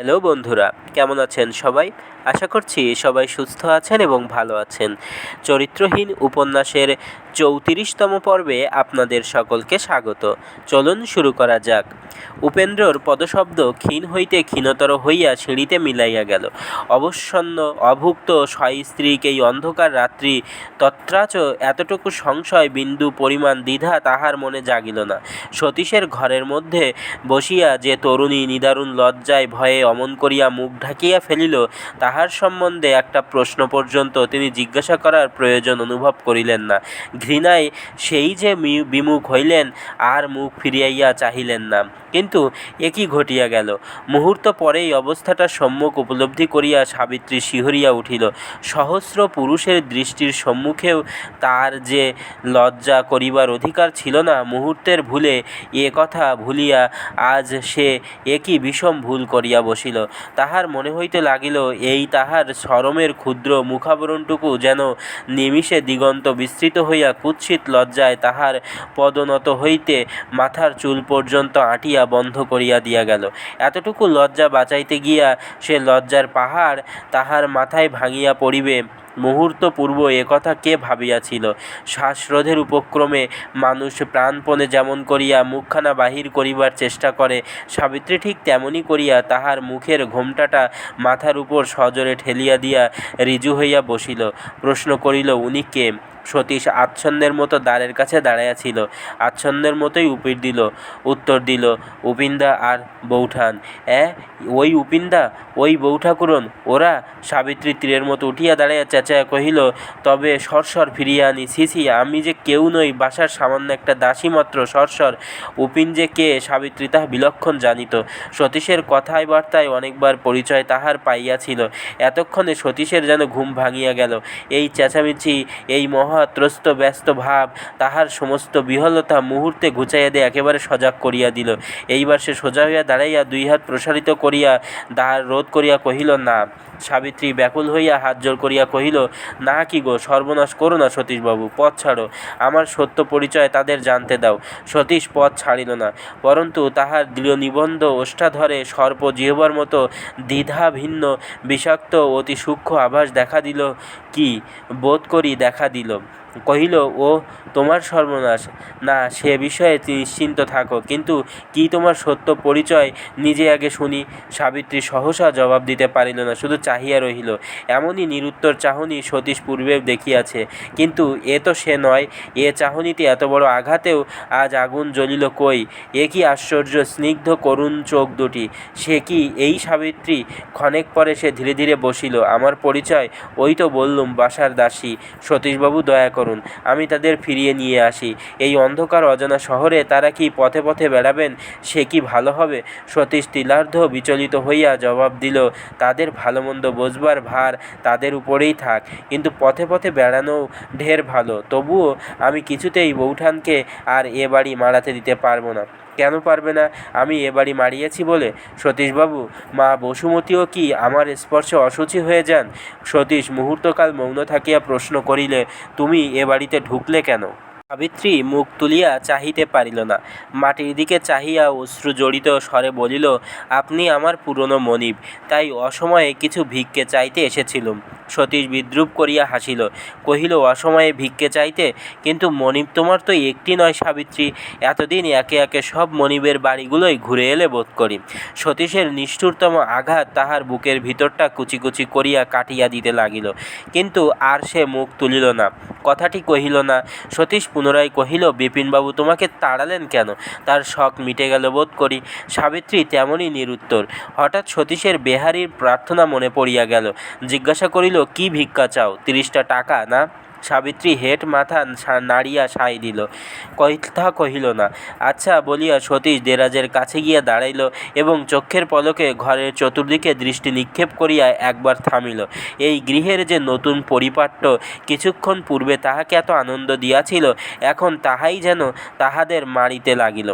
Hello বন্ধুরা, কেমন আছেন সবাই? আশা করছি সবাই সুস্থ আছেন এবং ভালো আছেন। চরিত্রহীন উপন্যাসের চৌত্রিশতম পর্বে আপনাদের সকলকে স্বাগত। চলুন শুরু করা যাক। উপেন্দ্রর পদশব্দ ক্ষীণ হইতে ক্ষীণতর হইয়া সিঁড়িতে মিলাইয়া গেল। অবসন্ন, অভুক্ত স্ত্রীকে এই অন্ধকার রাত্রি তত্রাচ এতটুকু সংশয়, বিন্দু পরিমাণ দ্বিধা তাহার মনে জাগিল না। সতীশের ঘরের মধ্যে বসিয়া যে তরুণী নিদারুণ লজ্জায় ভয়ে অমন করিয়া মুখ ঢাকিয়া ফেলিল, তাহার সম্বন্ধে একটা প্রশ্ন পর্যন্ত তিনি জিজ্ঞাসা করার প্রয়োজন অনুভব করিলেন না। ঘৃণায় সেই যে বিমুখ হইলেন, আর মুখ ফিরিয়াইয়া চাহিলেন না। কিন্তু একই ঘটিয়া গেল? মুহূর্ত পরেই অবস্থাটা সম্মুখ উপলব্ধি করিয়া সাবিত্রী শিহরিয়া উঠিল। সহস্র পুরুষের দৃষ্টির সম্মুখেও তার যে লজ্জা করিবার অধিকার ছিল না, মুহূর্তের ভুলে এ কথা ভুলিয়া আজ সে একই বিষম ভুল করিয়া বসিল তাহার মনে হইতে লাগিল, এই তাহার সরমের ক্ষুদ্র মুখাবরণটুকু যেন নিমিষে দিগন্ত বিস্তৃত হইয়া কুৎসিত লজ্জায় তাহার পদনত হইতে মাথার চুল পর্যন্ত আঁটিয়া বন্ধ করিয়া দিয়া গেল। এতটুকু লজ্জা বাঁচাইতে গিয়া সে লজ্জার পাহাড় তাহার মাথায় ভাঙিয়া পড়িবে। মুহূর্ত পূর্ব একথা কে ভাবিয়াছিল? শ্বাসরোধের উপক্রমে মানুষ প্রাণপণে যেমন করিয়া মুখখানা বাহির করিবার চেষ্টা করে, সাবিত্রী ঠিক তেমনি করিয়া তাহার মুখের ঘোমটাটা মাথার উপর সজোরে ঠেলিয়া দিয়া রিজু হইয়া বসিল। প্রশ্ন করিল, উনি কে? সতীশ আচ্ছন্নের মতো দ্বারের কাছে দাঁড়াইয়া ছিল। আচ্ছন্নের মতোই উপির দিল, উত্তর দিল, উপিন্দা আর বৌঠান অ্যাঁ ওই উপিন্দা, ওই বউ বৌঠাকুরন, ওরা সাবিত্রী তীরের মতো উঠিয়া দাঁড়াইয়া চেঁচাইয়া কহিল, তবে সরসর ফিরিয়া আনি ছিছি আমি যে কেউ নই, বাসার সামান্য একটা দাসী মাত্র সরসর, উপিন যে কে, সাবিত্রী তাহা বিলক্ষণ জানিত। সতীশের কথায় বার্তায় অনেকবার পরিচয় তাহার পাইয়াছিল। এতক্ষণে সতীশের যেন ঘুম ভাঙিয়া গেল। এই চেঁচামেচি, এই মহাত্রস্ত, ব্যস্ত ভাব তাহার সমস্ত বিহলতা মুহূর্তে ঘুচাইয়া দিয়ে একেবারে সজাগ করিয়া দিল। এইবার সে সোজা হইয়া দাঁড়াইয়া দুই হাত প্রসারিত করিয়া তাহার রোধ করিয়া কহিল, না। সাবিত্রী ব্যাকুল হইয়া হাত জোর করিয়া কহিল, না কি গো, সর্বনাশ করো না সতীশবাবু, পথ ছাড়ো। আমার সত্য পরিচয় তাদের জানতে দাও। সতীশ পথ ছাড়িল না, পরন্তু তাহার দৃঢ় নিবন্ধ ওষ্ঠাধরে সর্প জিহবার মতো দ্বিধাভিন্ন বিষাক্ত অতি সূক্ষ্ম আভাস দেখা দিল কি? বোধ করি দেখা দিল। আলাইকুম কহিল, ও, তোমার সর্বনাশ। না, সে বিষয়ে নিশ্চিন্ত থাকো। কিন্তু কি তোমার সত্য পরিচয় নিজে আগে শুনি। সাবিত্রী সহসা জবাব দিতে পারিল না, শুধু চাহিয়া রহিল, এমনই নিরুত্তর চাহনি সতীশ পূর্বে দেখিয়াছে। কিন্তু এ তো সে নয়, এ চাহনিতে এত বড় আঘাতেও আজ আগুন জ্বলিল কই? এ কি আশ্চর্য, স্নিগ্ধ করুণ চোখ দুটি। সে কি এই সাবিত্রী? ক্ষণেক পরে সে ধীরে ধীরে বসিল, আমার পরিচয় ওই তো বললুম বাসার দাসী। সতীশবাবু দয়া করুন। আমি তাদের ফিরিয়ে নিয়ে আসি। এই অন্ধকার অজানা শহরে তারা কি পথে পথে বেড়াবেন? সে কি ভালো হবে? সতীশ তিলার্ধ বিচলিত হইয়া জবাব দিল, তাদের ভালো মন্দ বোঝবার ভার তাদের উপরেই থাক। কিন্তু পথে পথে বেড়ানো ঢের ভালো। তবুও আমি কিছুতেই বৌঠানকে আর এ বাড়ি মারাতে দিতে পারব না। কেন পারবে না? আমি এ বাড়ি মারিয়েছি বলে। সতীশবাবু, মা বসুমতীও কি আমার স্পর্শে অসুচি হয়ে যান? সতীশ মুহূর্তকাল মৌন থাকিয়া প্রশ্ন করিলে, তুমি এ বাড়িতে ঢুকলে কেন? সাবিত্রী মুখ তুলিয়া চাহিতে পারিল না। মাটির দিকে চাহিয়া অশ্রু জড়িত স্বরে বলিল, আপনি আমার পুরনো মনিব, তাই অসময়ে কিছু ভিক্ষে চাইতে এসেছিলুম। সতীশ বিদ্রুপ করিয়া হাসিল, কহিল, অসময়ে ভিক্ষে চাইতে? কিন্তু মনিব তোমার তো একটি নয় সাবিত্রী। এতদিন একে একে সব মনিবের বাড়িগুলোই ঘুরে এলে বোধ করি। সতীশের নিষ্ঠুরতম আঘাত তাহার বুকের ভিতরটা কুচি কুচি করিয়া কাটিয়া দিতে লাগিল। কিন্তু আর সে মুখ তুলিল না। কথাটি কহিল না, সতীশ পুনরায় কহিল, বিপিনবাবু, তোমাকে তাড়ালেন কেন? তার শখ মিটে গেল বোধ করি। সাবিত্রী তেমনই নিরুত্তর। হঠাৎ সতীশের বেহারির প্রার্থনা মনে পড়িয়া গেল। জিজ্ঞাসা করিল, কি ভিক্ষা চাও? তিরিশটা টাকা না? সাবিত্রী হেট মাথা নাড়িয়া সাই দিল। কথা কহিল না। আচ্ছা বলিয়া সতীশ দেরাজের কাছে গিয়া দাঁড়াইল এবং চক্ষের পলকে ঘরের চতুর্দিকে দৃষ্টি নিক্ষেপ করিয়া একবার থামিল। এই গৃহের যে নতুন পরিপাট্য কিছুক্ষণ পূর্বে তাহাকে এত আনন্দ দিয়াছিল, এখন তাহাই যেন তাহাদের মারিতে লাগিল।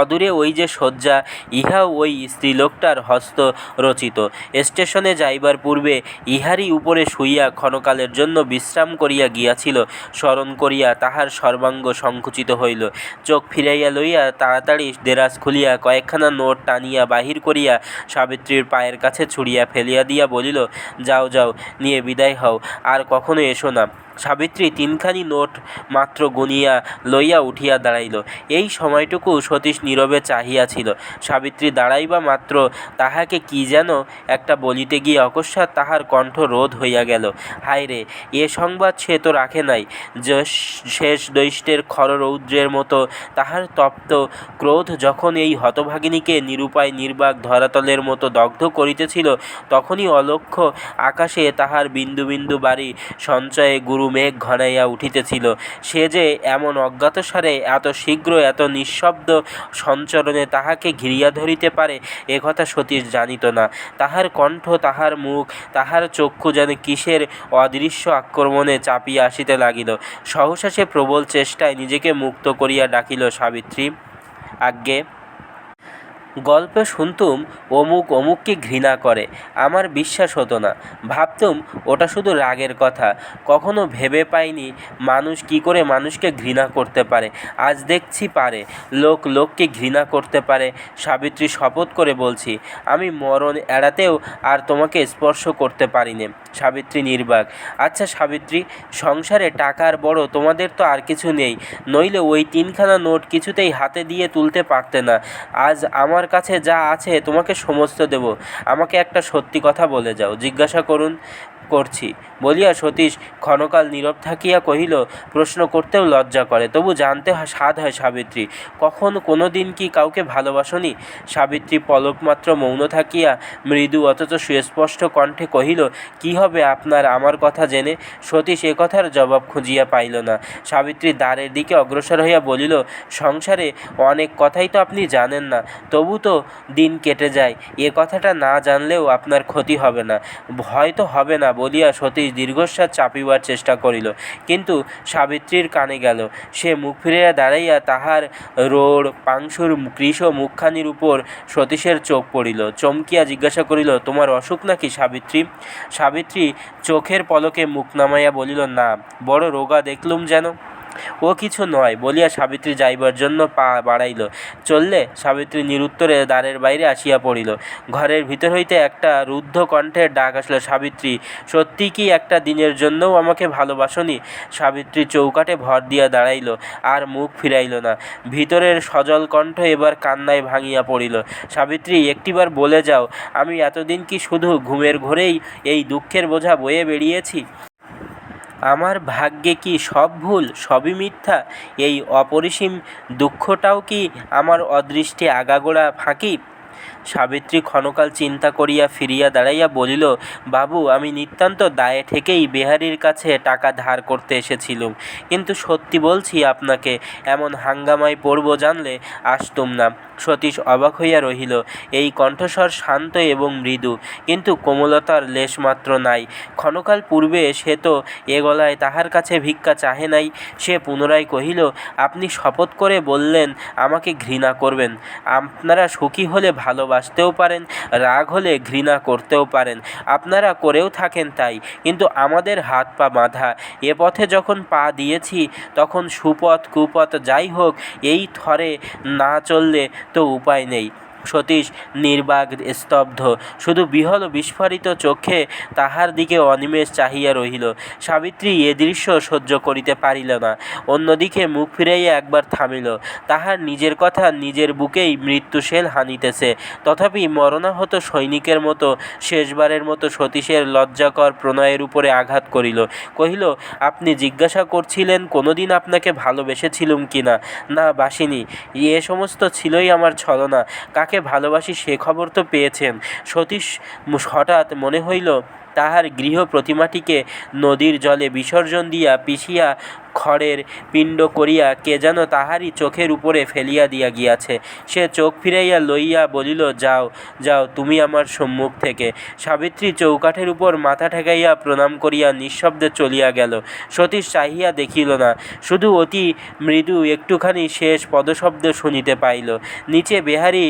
অদূরে ওই যে শয্যা, ইহাও ওই স্ত্রীলোকটার হস্ত রচিত। স্টেশনে যাইবার পূর্বে ইহারই উপরে শুইয়া ক্ষণকালের জন্য বিশ্রাম করিয়া গিয়াছিল, স্মরণ করিয়া তাহার সর্বাঙ্গ সংকুচিত হইল। চোখ ফিরাইয়া লইয়া তাড়াতাড়ি দেরাজ খুলিয়া কয়েকখানা নোট টানিয়া বাহির করিয়া সাবিত্রীর পায়ের কাছে ছুড়িয়া ফেলিয়া দিয়া বলিল, যাও যাও, নিয়ে বিদায় হও, আর কখনো এসো না। সাবিত্রী তিনখানি নোট মাত্র গুনিয়া লইয়া উঠিয়া দাঁড়াইল। এই সময়টুকু সতীশ নীরবে চাহিয়াছিল সাবিত্রী দাঁড়াইবা মাত্র তাহাকে কি যেন একটা বলিতে গিয়ে অকস্মাৎ তাহার কণ্ঠ রোধ হইয়া গেল। হায় রে, এ সংবাদ সে তো রাখে নাই। শেষ দৈষ্টের খর রৌদ্রের মতো তাহার তপ্ত ক্রোধ যখন এই হতভাগিনীকে নিরুপায় নির্বাক ধরাতলের মতো দগ্ধ করিতেছিল, তখনই অলক্ষ্য আকাশে তাহার বিন্দু বিন্দু বাড়ি সঞ্চয়ে গুরু মেঘ ঘনাইয়া উঠিতেছিল। সে যে এমন অজ্ঞাতসারে, এত শীঘ্র এত নিঃশব্দ সঞ্চরণে তাহাকে ঘিরিয়া ধরিতে পারে, এ কথা সতীশ জানিত না। তাহার কণ্ঠ, তাহার মুখ, তাহার চক্ষু যেন কিসের অদৃশ্য আক্রমণে চাপিয়া আসিতে লাগিল। সহসা সে প্রবল চেষ্টায় নিজেকে মুক্ত করিয়া ডাকিল, সাবিত্রী, আজ্ঞে গল্পে শুনতুম অমুক অমুককে ঘৃণা করে, আমার বিশ্বাস হতো না। ভাবতুম ওটা শুধু রাগের কথা, কখনো ভেবে পাইনি মানুষ কি করে মানুষকে ঘৃণা করতে পারে। আজ দেখছি পারে, লোক লোককে ঘৃণা করতে পারে, সাবিত্রী শপথ করে বলছি, আমি মরণ এড়াতেও আর তোমাকে স্পর্শ করতে পারিনে। সাবিত্রী নির্বাক আচ্ছা সাবিত্রী, সংসারে টাকার বড় তোমাদের তো আর কিছু নেই, নইলে ওই তিনখানা নোট কিছুতেই হাতে দিয়ে তুলতে পারতে না। আজ আমার কাছে যা আছে তোমাকে সমস্ত দেব। আমাকে একটা সত্যি কথা বলে যাও। জিজ্ঞাসা করুন। করছি। বলিয়া সতীশ ক্ষণকাল নীরব থাকিয়া কহিল, প্রশ্ন করতেও লজ্জা করে, তবু জানতে স্বাদ হয় সাবিত্রী। কখন কোনো দিন কি কাউকে ভালোবাসনি? সাবিত্রী পলকমাত্র মৌন থাকিয়া মৃদু অথচ সুস্পষ্ট কণ্ঠে কহিল, কি হবে আপনার আমার কথা জেনে? সতীশ এ কথার জবাব খুঁজিয়া পাইল না। সাবিত্রী দ্বারের দিকে অগ্রসর হইয়া বলিল, সংসারে অনেক কথাই তো আপনি জানেন না, তবু তো দিন কেটে যায়। এ কথাটা না জানলেও আপনার ক্ষতি হবে না। ভয় তো হবে না বলিয়া সতীশ দীর্ঘশ্বাস চাপিবার চেষ্টা করিল। কিন্তু সাবিত্রীর কানে গেল। সে মুখ ফিরিয়া দাঁড়াইয়া তাহার রোড় পাংশুর কৃষ মুখখানির উপর সতীশের চোখ পড়িল। চমকিয়া জিজ্ঞাসা করিল, তোমার অসুখ নাকি সাবিত্রী? সাবিত্রী চোখের পলকে মুখ নামাইয়া বলিল, না, বড় রোগা দেখলুম যেন। ও কিছু নয়, বলিয়া সাবিত্রী যাইবার জন্য পা বাড়াইল। চললে সাবিত্রী নিরুত্তরে দ্বারের বাইরে আসিয়া পড়িল। ঘরের ভিতর হইতে একটা রুদ্ধ কণ্ঠের ডাক আসলো, সাবিত্রী, সত্যি কি একটা দিনের জন্যও আমাকে ভালোবাসনি? সাবিত্রী চৌকাটে ভর দিয়া দাঁড়াইল, আর মুখ ফিরাইল না। ভিতরের সজল কণ্ঠ এবার কান্নায় ভাঙিয়া পড়িল, সাবিত্রী, একটিবার বলে যাও, আমি এতদিন কি শুধু ঘুমের ঘোরেই এই দুঃখের বোঝা বয়ে বেরিয়েছি আমার ভাগ্যে কি সব ভুল, সবই মিথ্যা? এই অপরিসীম দুঃখটাও কি আমার অদৃষ্টে আগাগোড়া ফাঁকি? সাবিত্রী ক্ষণকাল চিন্তা করিয়া ফিরিয়া দাঁড়াইয়া বলিল, বাবু, আমি নিতান্ত দায়ে ঠেকেই বেহারির কাছে টাকা ধার করতে এসেছিলুম। কিন্তু সত্যি বলছি আপনাকে, এমন হাঙ্গামায় পড়ব জানলে আসতুম না। সতীশ অবাক হইয়া রহিল, এই কণ্ঠস্বর শান্ত এবং মৃদু, কিন্তু কোমলতার লেশমাত্র নাই। ক্ষণকাল পূর্বে সে তো এ গলায় তাহার কাছে ভিক্ষা চাহে নাই। সে পুনরায় কহিল, আপনি শপথ করে বললেন আমাকে ঘৃণা করবেন। আপনারা সুখী হলে ভালোবাসতেও পারেন, রাগ হলে ঘৃণা করতেও পারেন। আপনারা করেও থাকেন তাই, কিন্তু আমাদের হাত পা বাঁধা। এ পথে যখন পা দিয়েছি, তখন সুপথ কুপথ যাই হোক, এই থরে না চললে তো উপায় নেই। সতীশ নির্বাক স্তব্ধ। শুধু বিহল বিস্ফারিত চোখে তাহার দিকে অনিমেষ চাহিয়া রহিল। সাবিত্রী এ দৃশ্য সহ্য করিতে পারিল না। অন্যদিকে মুখ ফিরাইয়া একবার থামিল। তাহার নিজের কথা নিজের বুকেই মৃত্যুশেল হানিতেছে। তথাপি মরণাহত সৈনিকের মতো শেষবারের মতো সতীশের লজ্জাকর প্রণয়ের উপরে আঘাত করিল। কহিল, আপনি জিজ্ঞাসা করছিলেন কোনোদিন আপনাকে ভালোবেসেছিলুম কি না না বাসিনি, এ সমস্ত ছিলই আমার ছলনা। কাকে ভালোবাসি সে খবর তো পেয়েছেন। সতীশ হঠাৎ মনে হইল, তাহার গৃহ প্রতিমাটিকে নদীর জলে বিসর্জন দিয়া পিছিয়া খড়ের পিণ্ড করিয়া কে যেন তাহারই চোখের উপরে ফেলিয়া দিয়া গিয়াছে। সে চোখ ফিরাইয়া লইয়া বলিল, যাও যাও, তুমি আমার সম্মুখ থেকে। সাবিত্রী চৌকাঠের উপর মাথা ঠেকাইয়া প্রণাম করিয়া নিঃশব্দে চলিয়া গেল। সতীশ চাহিয়া দেখিল না, শুধু অতি মৃদু একটুখানি শেষ পদশব্দ শুনিতে পাইল। নিচে বেহারি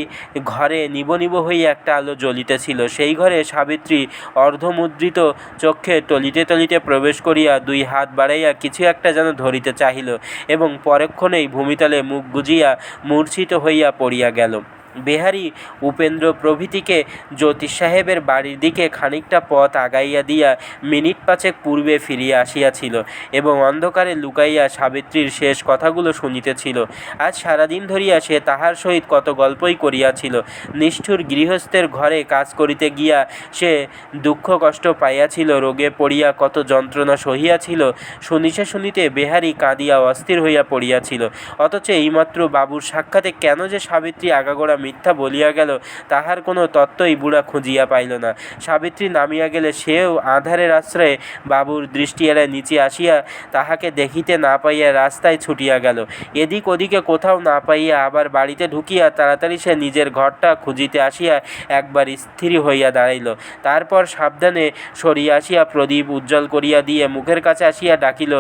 ঘরে নিব নিব হইয়া একটা আলো জ্বলিতেছিল। সেই ঘরে সাবিত্রী অর্ধমুদ্রিত চক্ষে টলিতে টলিতে প্রবেশ করিয়া দুই হাত বাড়াইয়া কিছু একটা যেন ধরিতে চাহিল এবং পরক্ষণেই ভূমিতলে মুখ গুজিয়া মূর্ছিত হইয়া পড়িয়া গেল। বেহারি উপেন্দ্র প্রভৃতিকে জ্যোতিষ সাহেবের বাড়ির দিকে খানিকটা পথ আগাইয়া দিয়া মিনিট পাঁচেক পূর্বে ফিরিয়া আসিয়াছিল এবং অন্ধকারে লুকাইয়া সাবিত্রীর শেষ কথাগুলো শুনিতেছিল। আজ সারাদিন ধরিয়া সে তাহার সহিত কত গল্পই করিয়াছিল। নিষ্ঠুর গৃহস্থের ঘরে কাজ করিতে গিয়া সে দুঃখ কষ্ট পাইয়াছিল, রোগে পড়িয়া কত যন্ত্রণা সহিয়াছিল শুনিতে শুনিতে বেহারি কাঁদিয়া অস্থির হইয়া পড়িয়াছিল। অথচ এইমাত্র বাবুর সাক্ষাতে কেন যে সাবিত্রী আগাগোড়া মিথ্যা বলিয়া গেল, তাহার কোনো তত্ত্বই বুড়া খুঁজিয়া পাইল না। সাবিত্রী নামিয়া গেলে সেও আধারের আশ্রয়ে বাবুর দৃষ্টি এলায় নিচে আসিয়া তাহাকে দেখিতে না পাইয়া রাস্তায় ছুটিয়া গেল। এদিক ওদিকে কোথাও না পাইয়া আবার বাড়িতে ঢুকিয়া তাড়াতাড়ি সে নিজের ঘরটা খুঁজিতে আসিয়া একবার স্থির হইয়া দাঁড়াইল। তারপর সাবধানে সরিয়া আসিয়া প্রদীপ উজ্জ্বল করিয়া দিয়ে মুখের কাছে আসিয়া ডাকিল,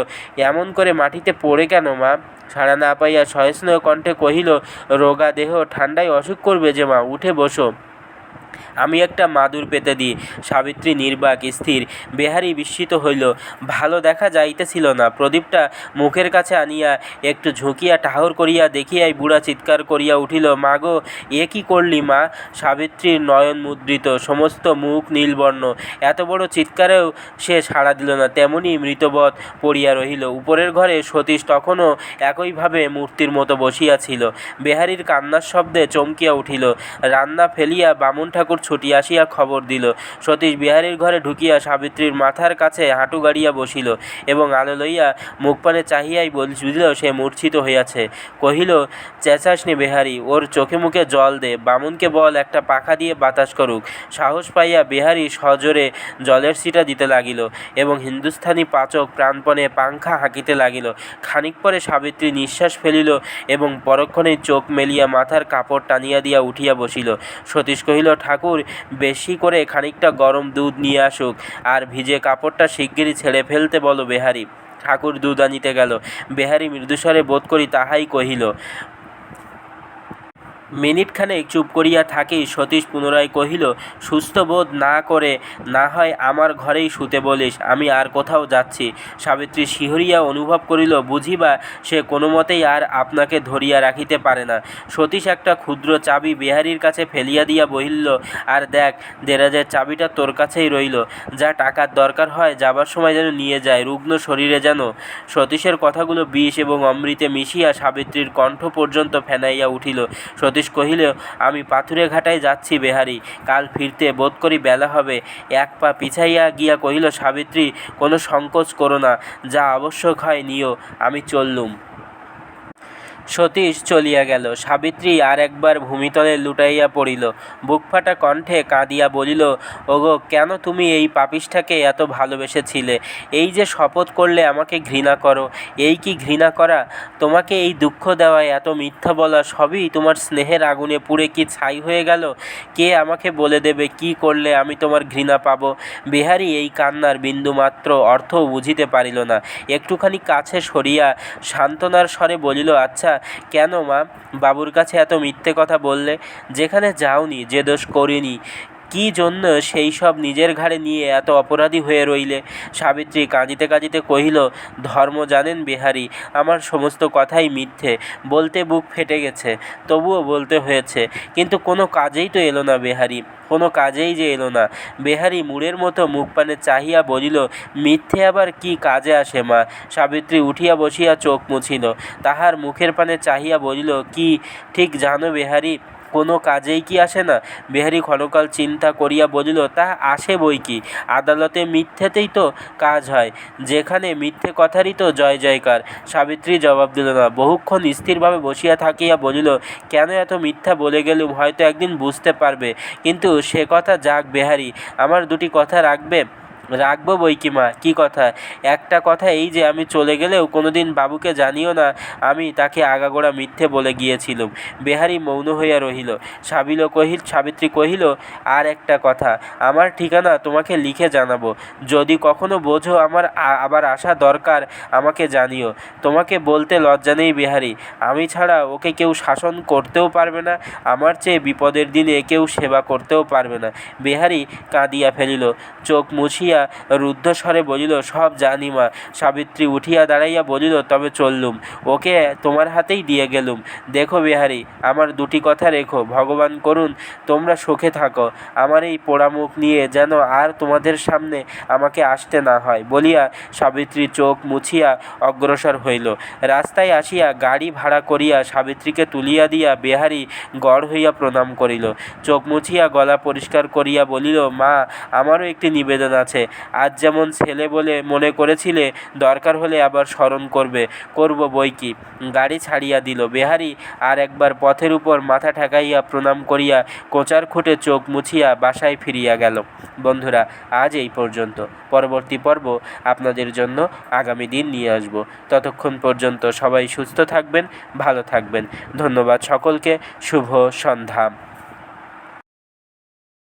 এমন করে মাটিতে পড়ে কেন মা? সাড়া না পাইয়া সহিষ্ণু কণ্ঠে কহিল, রোগা দেহ ঠান্ডায় অসুখ করবে যে মা, উঠে বসো। আমি একটা মাদুর পেতে দিই। সাবিত্রী নির্বাক, স্থির। বেহারি বিস্মিত হইল, ভালো দেখা যাইতেছিল না। প্রদীপটা মুখের কাছে আনিয়া একটু ঝুঁকিয়া ঠাহর করিয়া দেখিয়াই বুড়া চিৎকার করিয়া উঠিল, মা গো, এ কি করলি মা? সাবিত্রীর নয়ন মুদ্রিত, সমস্ত মুখ নীলবর্ণ। এত বড় চিৎকারেও সে সাড়া দিল না, তেমনি মৃতবধ পড়িয়া রহিল। উপরের ঘরে সতীশ তখনও একইভাবে মূর্তির মতো বসিয়াছিল বেহারির কান্নার শব্দে চমকিয়া উঠিল, রান্না ফেলিয়া বামুন ঠাকুর ছুটিয়া আসিয়া খবর দিল। সতীশ বিহারীর ঘরে ঢুকিয়া সাবিত্রীর মাথার কাছে হাঁটু গাড়িয়া বসিল এবং আলো লইয়া মুখপানে চাহিয়াই বুঝিল, সে মূর্ছিত হইয়াছে। কহিল, চেঁচাসনি বেহারি, ওর চোখে মুখে জল দে। বামুনকে বল, একটা পাখা দিয়ে বাতাস করুক। সাহস পাইয়া বেহারি সজোরে জলের সিটা দিতে লাগিল এবং হিন্দুস্থানি পাচক প্রাণপণে পাংখা হাঁকিতে লাগিল। খানিক পরে সাবিত্রী নিঃশ্বাস ফেলিল এবং পরক্ষণেই চোখ মেলিয়া মাথার কাপড় টানিয়া দিয়া উঠিয়া বসিল। সতীশ কহিল, ঠাকুর বেশি করে খানিকটা গরম দুধ নিয়ে আসুক। আর ভিজে কাপড়টা শিগগিরই ছেড়ে ফেলতে বলো বেহারি। ঠাকুর দুধ আনিতে গেল। বেহারি মৃদুস্বরে বোধ করি তাহাই কহিল মিনিটখানেক চুপ করিয়া থাকেই সতীশ পুনরায় কহিল, সুস্থ বোধ না করে, না হয় আমার ঘরেই শুতে বলিস, আমি আর কোথাও যাচ্ছি। সাবিত্রী শিহরিয়া অনুভব করিল, বুঝিবা, সে কোনো মতেই আর আপনাকে ধরিয়া রাখিতে পারে না। সতীশ একটা ক্ষুদ্র চাবি বিহারীর কাছে ফেলিয়া দিয়া বহিল, আর দেখ, দেরাজের চাবিটা তোর কাছেই রইল। যা টাকার দরকার হয়, যাবার সময় যেন নিয়ে যায়, রুগ্ন শরীরে যেন। সতীশের কথাগুলো বিষ এবং অমৃতে মিশিয়া সাবিত্রীর কণ্ঠ পর্যন্ত ফেনাইয়া উঠিল। সতীশ কহিল, আমি পাথুরে ঘাটায় যাচ্ছি বেহারি, কাল ফিরতে বোধ করি বেলা হবে এক পা পিছাইয়া গিয়া কহিল, সাবিত্রী, কোনো সংকোচ করো না, যা আবশ্যক হয় নিও, আমি চললুম। সতীশ চলিয়া গেল। সাবিত্রী আর একবার ভূমিতলে লুটাইয়া পড়িল। বুকফাটা কণ্ঠে কাঁদিয়া বলিল, ওগো, কেন তুমি এই পাপিষ্ঠাকে এত ভালোবেসেছিলে? এই যে শপথ করলে আমাকে ঘৃণা করো, এই কি ঘৃণা করা? তোমাকে এই দুঃখ দেওয়ায় এত মিথ্যা বলা সবই তোমার স্নেহের আগুনে পুড়ে কি ছাই হয়ে গেল? কে আমাকে বলে দেবে কি করলে আমি তোমার ঘৃণা পাবো? বিহারি এই কান্নার বিন্দুমাত্র অর্থও বুঝিতে পারিল না। একটুখানি কাছে সরিয়া সান্ত্বনার স্বরে বলিল আচ্ছা কেন মা? বাবুর কাছে এত মিথ্যে কথা বললে যেখানে যাওনি যে দোষ করিনি। কী জন্য সেই সব নিজের ঘাড়ে নিয়ে এত অপরাধী হয়ে রইলে? সাবিত্রী কাঁদিতে কাঁদিতে কহিল, ধর্ম জানেন বিহারী, আমার সমস্ত কথাই মিথ্যে। বলতে বুক ফেটে গেছে, তবুও বলতে হয়েছে। কিন্তু কোনো কাজেই তো এলো না বেহারি, কোনো কাজেই যে এলো না। বেহারি মুড়ের মতো মুখ পানে চাহিয়া বলিল, মিথ্যে আবার কি কাজে আসে মা? সাবিত্রী উঠিয়া বসিয়া চোখ মুছিল। তাহার মুখের পানে চাহিয়া বলিল, কি? ঠিক জানো বেহারি কোনো কাজেই কি আসে না? বিহারী ক্ষণকাল চিন্তা করিয়া বলিল, তা আসে বই কি? আদালতে মিথ্যেতেই তো কাজ হয়। যেখানে মিথ্যে কথারই তো জয় জয়কার। সাবিত্রী জবাব দিল না। বহুক্ষণ স্থিরভাবে বসিয়া থাকিয়া বলিল, কেন এত মিথ্যা বলে গেলুম? হয়তো একদিন বুঝতে পারবে। কিন্তু সে কথা যাক বেহারি আমার দুটি কথা রাখবে। রাখব বই কি মা? কী কথা? একটা কথা এই যে আমি চলে গেলেও কোনোদিন বাবুকে জানিও না, আমি তাকে আগাগোড়া মিথ্যে বলে গিয়েছিলুম। বেহারি মৌন হইয়া রহিল। সাবিল কহিল সাবিত্রী কহিল, আর একটা কথা, আমার ঠিকানা তোমাকে লিখে জানাব। যদি কখনো বোঝো আমার আবার আসা দরকার, আমাকে জানিও। তোমাকে বলতে লজ্জা নেই বিহারি। আমি ছাড়া ওকে কেউ শাসন করতেও পারবে না, আমার চেয়ে বিপদের দিনে কেউ সেবা করতেও পারবে না। বিহারি কাঁদিয়া ফেলিল। চোখ মুছিয়া রুদ্ধস্বরে বলিল, সব জানি মা। সাবিত্রী উঠিয়া দাঁড়াইয়া বলিল, তবে চললুম। ওকে তোমার হাতেই দিয়ে গেলুম। দেখো বিহারি, আমার দুটি কথা রেখো। ভগবান করুন, তোমরা সুখে থাকো। আমার এই পোড়ামুখ নিয়ে যেন আর তোমাদের সামনে আমাকে আসতে না হয়। বলিয়া সাবিত্রী চোখ মুছিয়া অগ্রসর হইল। রাস্তায় আসিয়া গাড়ি ভাড়া করিয়া সাবিত্রীকে তুলিয়া দিয়া বিহারী গড় হইয়া প্রণাম করিল। চোখ মুছিয়া গলা পরিষ্কার করিয়া বলিল, মা, আমারও একটি নিবেদন আছে। আজ যেমন ছেলে বলে মনে করেছিলে, দরকার হলে আবার স্মরণ করবে। করব বই কি? গাড়ি ছাড়িয়া দিল বিহারী, আর একবার পথের উপর মাথা ঠেকাইয়া প্রণাম করিয়া কোচার খুঁটে চোখ মুছিয়া বাসায় ফিরিয়া গেল। বন্ধুরা, আজ এই পর্যন্ত। পরবর্তী পর্ব আপনাদের জন্য আগামী দিন নিয়ে আসব। ততক্ষণ পর্যন্ত সবাই সুস্থ থাকবেন, ভালো থাকবেন। ধন্যবাদ সকলকে। শুভ সন্ধ্যা।